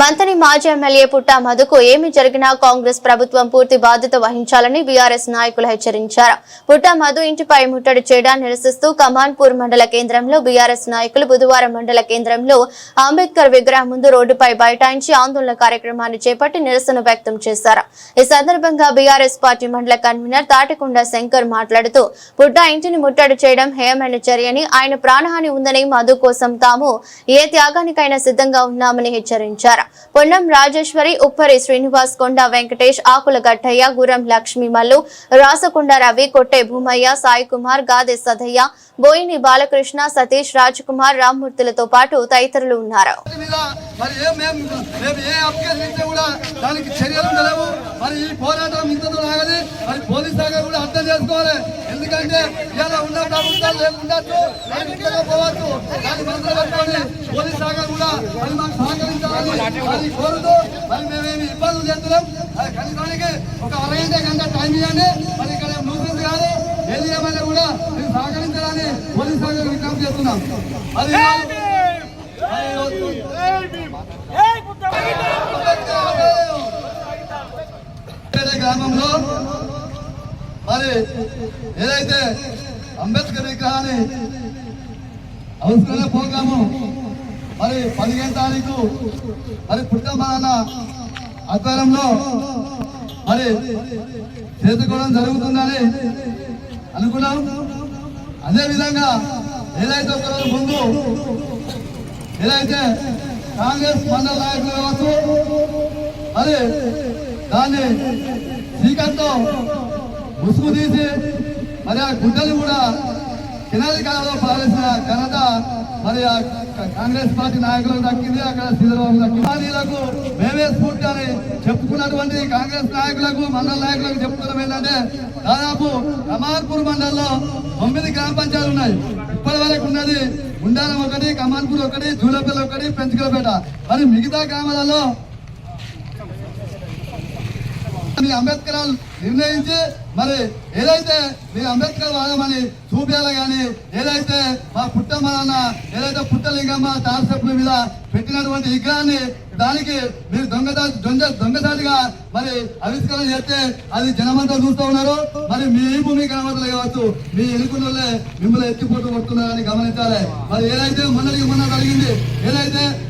మంతని మాజీ ఎమ్మెల్యే పుట్టా మధుకు ఏమి జరిగినా కాంగ్రెస్ ప్రభుత్వం పూర్తి బాధ్యత వహించాలని బీఆర్ఎస్ నాయకులు హెచ్చరించారు. పుట్టా మధు ఇంటిపై ముట్టడి చేయడాన్ని నిరసిస్తూ కమాన్పూర్ మండల కేంద్రంలో బీఆర్ఎస్ నాయకులు బుధవారం మండల కేంద్రంలో అంబేద్కర్ విగ్రహం ముందు రోడ్డుపై బైఠాయించి ఆందోళన కార్యక్రమాన్ని చేపట్టి నిరసన వ్యక్తం చేశారు. ఈ సందర్భంగా బీఆర్ఎస్ పార్టీ మండల కన్వీనర్ తాటికొండ శంకర్ మాట్లాడుతూ పుట్టా ఇంటిని ముట్టడి చేయడం హేయమైన చర్యని ఆయన ప్రాణహాని ఉందని మధు కోసం తాము ఏ త్యాగానికైనా సిద్ధంగా ఉన్నామని హెచ్చరించారు. పొన్నం రాజేశ్వరి ఉప్పరి శ్రీనివాస్ కొండ వెంకటేష్ ఆకుల గట్టయ్య గురం లక్ష్మి మల్లు రాసకొండ రవి కొట్టే భూమయ్య సాయి కుమార్ గాదె సదయ్య బోయిని బాలకృష్ణ సతీష్ రాజ్ కుమార్ రామ్మూర్తులతో పాటు తదితరులు ఉన్నారు. ఎందుకంటే ఇలా ఉన్న ప్రభుత్వాలు లేకుండొచ్చు లేకుండా పోవచ్చు దాన్ని మనసులో పెట్టుకొని పోలీస్ శాఖ కూడా అది మాకు సహకరించాలని మరి కోరుతూ మరి మేమేమి ఇబ్బందులు చేస్తున్నాం. అది కనీసానికి ఒక అరగంట గంట టైం ఇవ్వండి. మరి ఇక్కడ నూతన కాదు. ఏది ఏమైనా కూడా మీరు సహకరించాలని పోలీస్ శాఖ విజ్ఞప్తి చేస్తున్నాం. పేట గ్రామంలో మరి ఏదైతే అంబేద్కర్ విగ్రహాన్ని అవసరమైన ప్రోగ్రాము మరి పదిహేను తారీఖు మరి పుట్టమాన ఆధ్వర్యంలో మరి చేతుకోవడం జరుగుతుందని అనుకున్నాం. అదే విధంగా ఏదైతే ఒకరోజు ముందు ఏదైతే కాంగ్రెస్ మండల నాయకులు కావచ్చు మరి దాన్ని శ్రీకాంత్తో ముసుగు తీసి మరి ఆ గుడ్డలు కూడా కినాలి కాలంలో మరి కాంగ్రెస్ పార్టీ నాయకులకు దక్కింది. అక్కడ శ్రీధరబాబు దక్కింది మేమే స్ఫూర్తి అని చెప్పుకున్నటువంటి కాంగ్రెస్ నాయకులకు మండల నాయకులకు చెప్పుకోవడం ఏంటంటే దాదాపు కమాన్పూర్ మండలంలో తొమ్మిది గ్రామ పంచాయతీలు ఉన్నాయి. ఇప్పటి వరకు ఉన్నది ఉండాలం ఒకటి కమాన్పూర్ ఒకటి జూలపల్లి ఒకటి పెంచుకలపేట. మరి మిగతా గ్రామాలలో అంబేద్కర్ నిర్ణయించి మరి ఏదైతే మీ అంబేద్కర్ వాదమని చూపించాలి కానీ ఏదైతే మా పుట్టమ్మ ఏదైతే పుట్టలింగమ్మ తారసపుల మీద పెట్టినటువంటి విగ్రహాన్ని దానికి మీరు దొంగదాటి దొంగ దొంగదాటిగా మరి ఆవిష్కరణ చేస్తే అది జనమంతా చూస్తూ ఉన్నారు. మరి మీ భూమి గ్రామాలు కావచ్చు మీ ఎన్నుకున్న మిమ్మల్ని ఎత్తిపోతూ కొడుతున్నారని గమనించాలి. మరి ఏదైతే మొన్నటికి మొన్న జరిగింది ఏదైతే